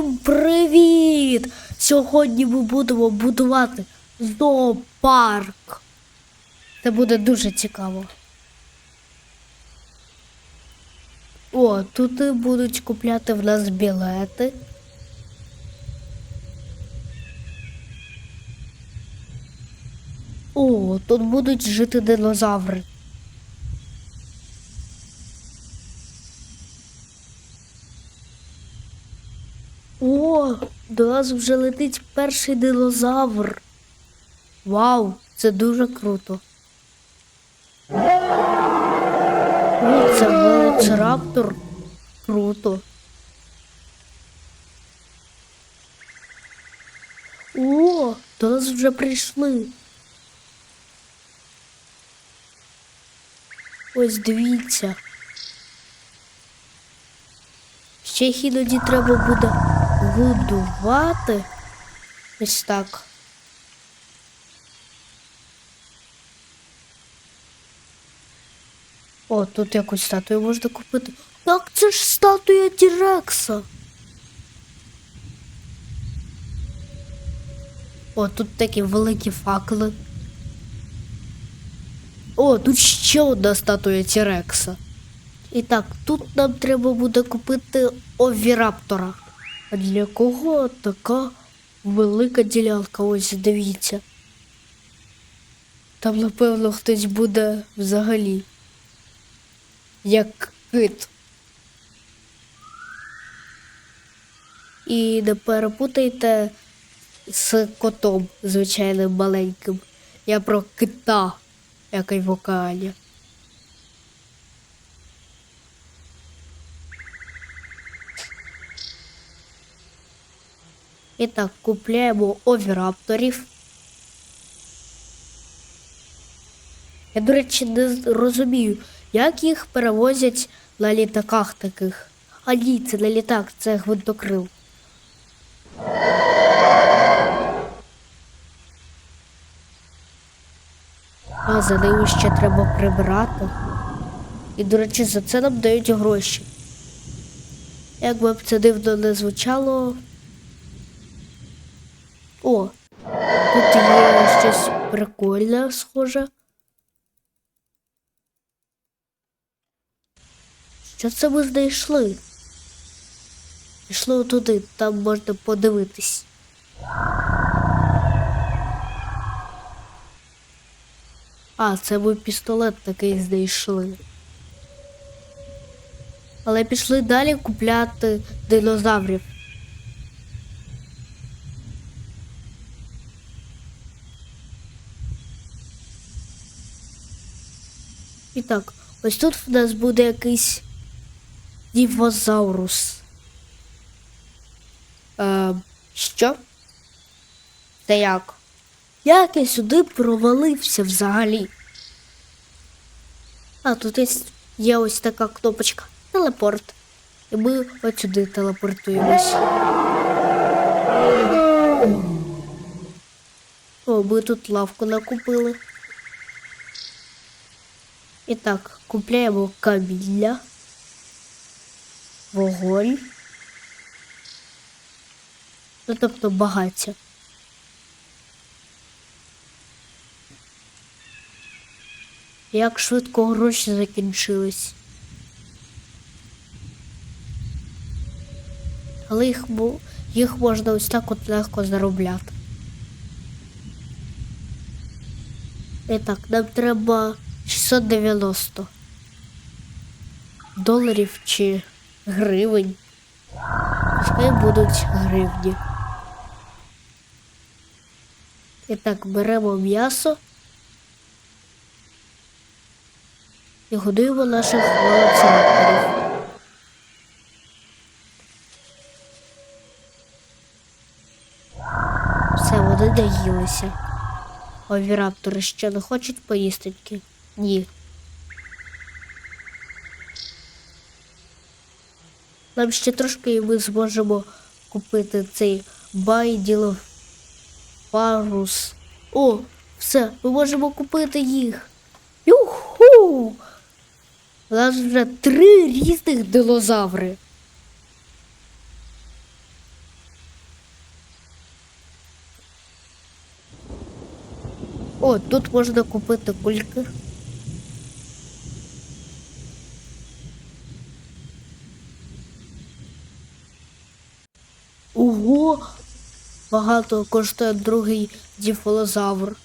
Всім привіт! Сьогодні ми будемо будувати зоопарк. Це буде дуже цікаво. О, тут будуть купляти в нас білети. О, тут будуть жити динозаври. О, до нас вже летить перший динозавр. Вау, це дуже круто. О, це велоцираптор. Круто. О, до нас вже прийшли. Ось дивіться. Ще іноді треба буде годувати. Ось так. О, тут якусь статую можна купити. Так це ж статуя Тірекса. О, тут такі великі факели. О, тут ще одна статуя Тірекса. І так, тут нам треба буде купити овіраптора. А для кого така велика ділянка? Ось дивіться. Там, напевно, хтось буде взагалі. Як кит. І не перепутайте з котом, звичайним маленьким. Я про кита, який в океані. І так, купляємо овірапторів. Я, до речі, не розумію, як їх перевозять на літаках таких. А ні, це не літак, це гвинтокрил. А за ними ще треба прибирати. І, до речі, за це нам дають гроші. Як би б це дивно не звучало. О, тут є щось прикольне, схоже. Що це ми знайшли? Пішли туди, там можна подивитись. А, це ми пістолет такий знайшли. Але пішли далі купляти динозаврів. Так, ось тут в нас буде якийсь дівозаурус. Е, що? Це як? Як я сюди провалився взагалі? А, тут є, ось така кнопочка телепорт. І ми от сюди телепортуємось. О, ми тут лавку накупили. І так, купляємо камілля, вогонь. Ну, тобто багаття. Як швидко гроші закінчились. Але їх, їх можна ось так от легко заробляти. І так, нам треба 690 доларів чи гривень. Пускай будуть гривні. І так, беремо м'ясо і годуємо наших велоцирапторів. Все, вони наїлися. Овіраптори ще не хочуть поїстеньки? Ні. Нам ще трошки і ми зможемо купити цей байділ парус. О, все, ми можемо купити їх. Юху! У нас вже три різних динозаври. О, тут можна купити кульки. Багато коштує другий діфолозавр.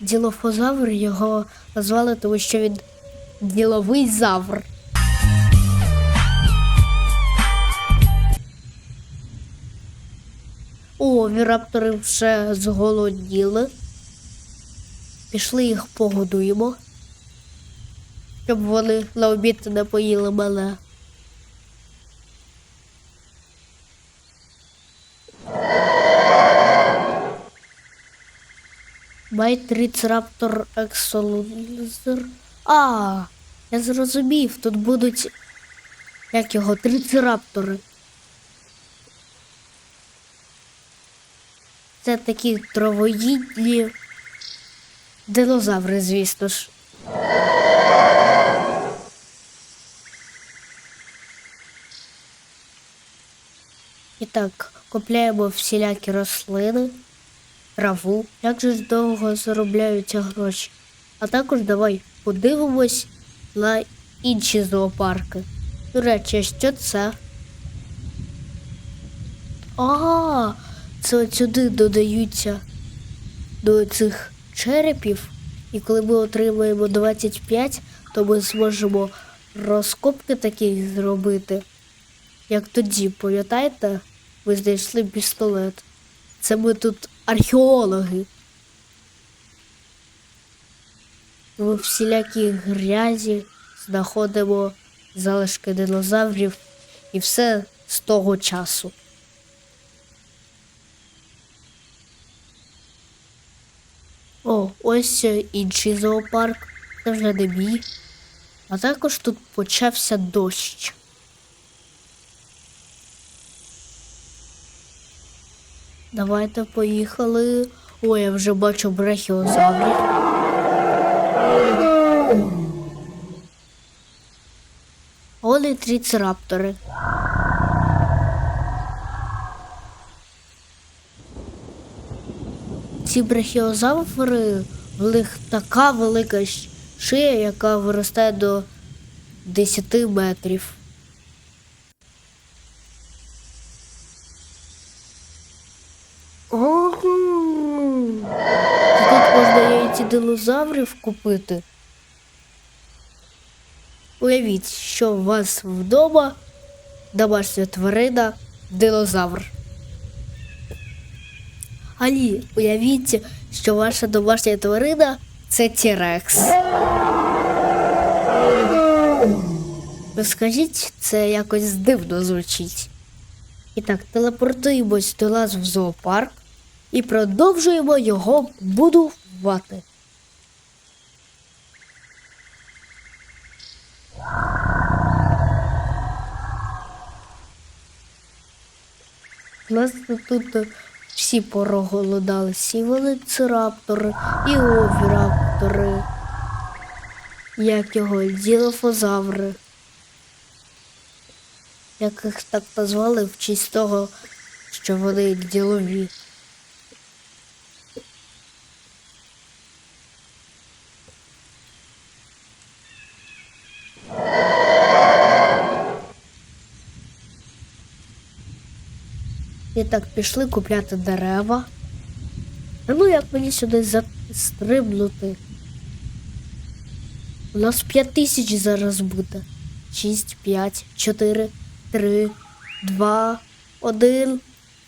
Ділофозавр його назвали, тому що він діловий завр. О, віраптори вже зголодніли. Пішли їх погодуємо, щоб вони на обід не поїли мене. Байтрицраптор ексолузер. А, я зрозумів, тут будуть як його трицераптори. Це такі травоїдні динозаври, звісно ж. І так, купляємо всілякі рослини, траву. Як же ж довго заробляються гроші? А також давай подивимось на інші зоопарки. До речі, що це? А, це от сюди додаються до цих черепів. І коли ми отримаємо 25, то ми зможемо розкопки таких зробити. Як тоді, пам'ятаєте, ми знайшли пістолет. Це ми тут археологи. Ми всілякій грязі знаходимо залишки динозаврів і все з того часу. О, ось е, інший зоопарк. Це вже не мій. А також тут почався дощ. Давайте поїхали. Ой, я вже бачу брахіозаврів. Вони трицераптори. Ці брахіозаври, в них така велика шия, яка виростає до 10 метрів. Ого! Тут можна яйці динозаврів купити. Уявіть, що у вас вдома домашня тварина динозавр. Алі, уявіть, що ваша домашня тварина це Тірекс. Ви скажіть, це якось дивно звучить. І так, телепортуємось до нас в зоопарк і продовжуємо його будувати. У нас тут всі пороголодалися, і велицираптори, і овіраптори, як його, ділофозаври. Як їх так назвали в честь того, що вони ділові. І так пішли купляти дерева. А ну як мені сюди застрибнути? У нас п'ять тисяч зараз буде. Шість, п'ять, чотири, три, два, один.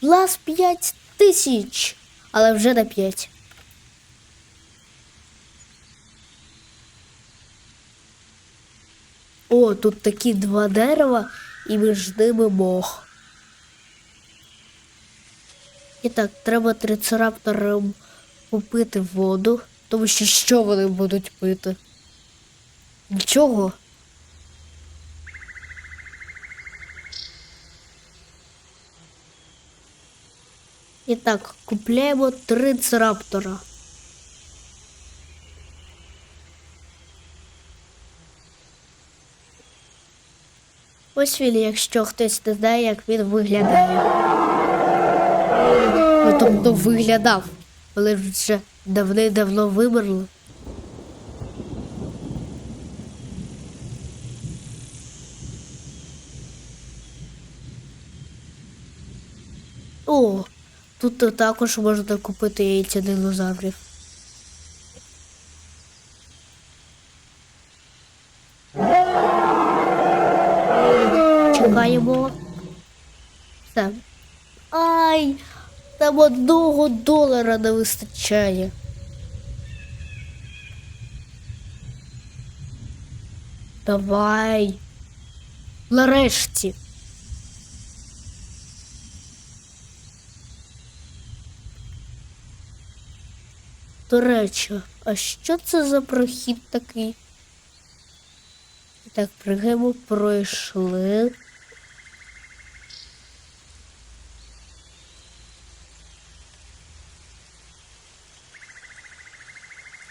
У нас п'ять тисяч, але вже на п'ять. О, тут такі два дерева і між ними мох. І так, треба трицерапторам попити воду, тому що що вони будуть пити? Нічого. І так, купляємо трицераптора. Ось він, якщо хтось не знає, як він виглядає. Ну, тобто виглядав, але вже давним-давно вимерли. О, тут також можна купити яйця динозаврів. Чекаємо. Все. Ай! Там одного долара не вистачає. Давай. Нарешті. До речі, а що це за прохід такий? Так, пригаємо, пройшли.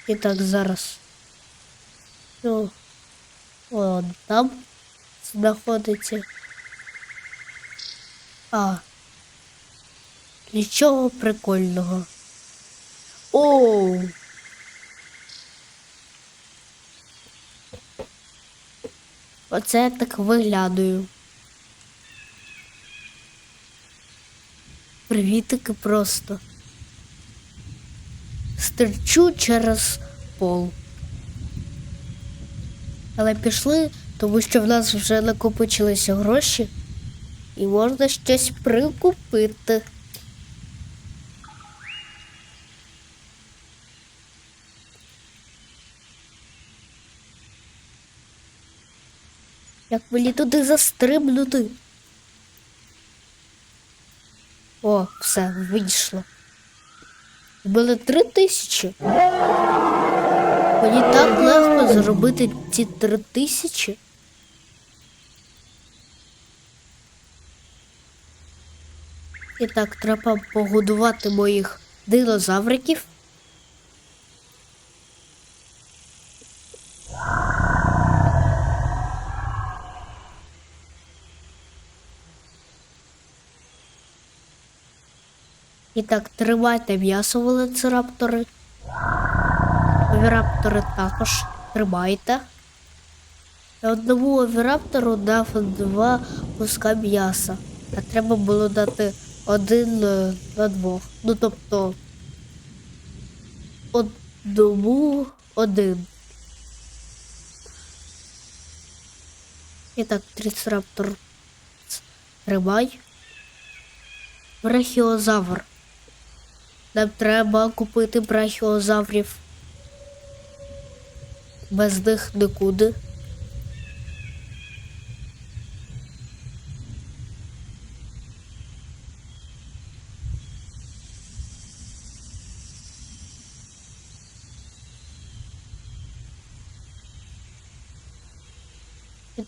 І так, зараз. Ну, о, там знаходиться. А. Нічого прикольного. Оу. Оце я так виглядаю. Привітики просто. Стерчу через пол. Але пішли, тому що в нас вже накопичилися гроші і можна щось прикупити. Як мені туди застрибнути? О, все, вийшло. Було три тисячі. Мені так легко заробити ці три тисячі. І так, треба погодувати моїх динозавриків. І так, тримайте м'ясо, велоцираптори. Овіраптори також тримайте. Я одному овіраптору дав два куска м'яса, а треба було дати один е, на двох. Ну тобто одному один. І так, трицераптор тримай. Брахіозавр. Нам треба купити брахіозаврів. Без них нікуди.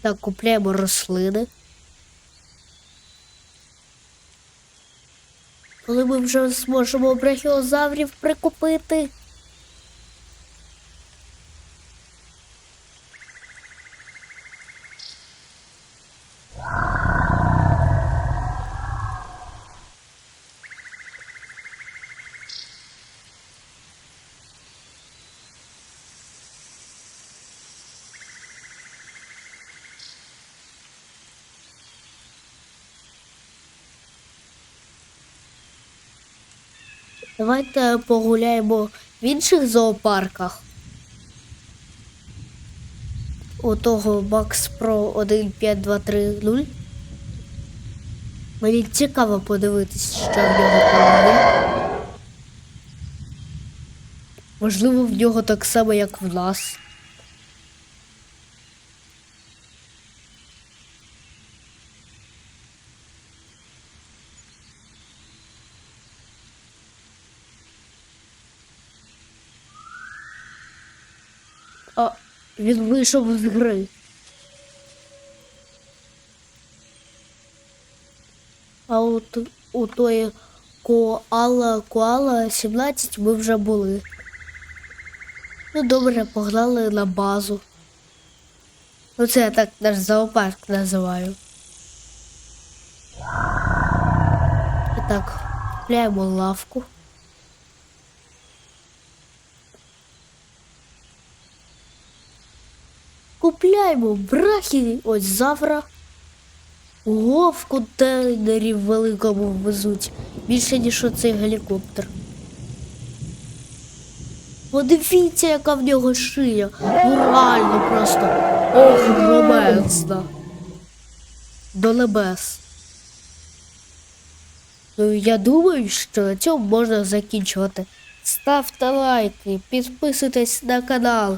Так, купляємо рослини. Коли ми вже зможемо брахіозаврів прикупити. Давайте погуляємо в інших зоопарках. У того Max Pro 15230. Мені цікаво подивитись, що в нього там є. Можливо, в нього так само, як в нас. А він вийшов з гри. А от у тої коала коала 17 ми вже були. Ну добре, погнали на базу. Ну, це я так наш зоопарк називаю. І так, купляємо лавку. Купляємо брахі, ось завра. Ого, в контейнері великому везуть. Більше, ніж оцей гелікоптер. Подивіться, яка в нього шия. Ну реально просто огромезна. До небес. Ну, я думаю, що на цьому можна закінчувати. Ставте лайки, підписуйтесь на канал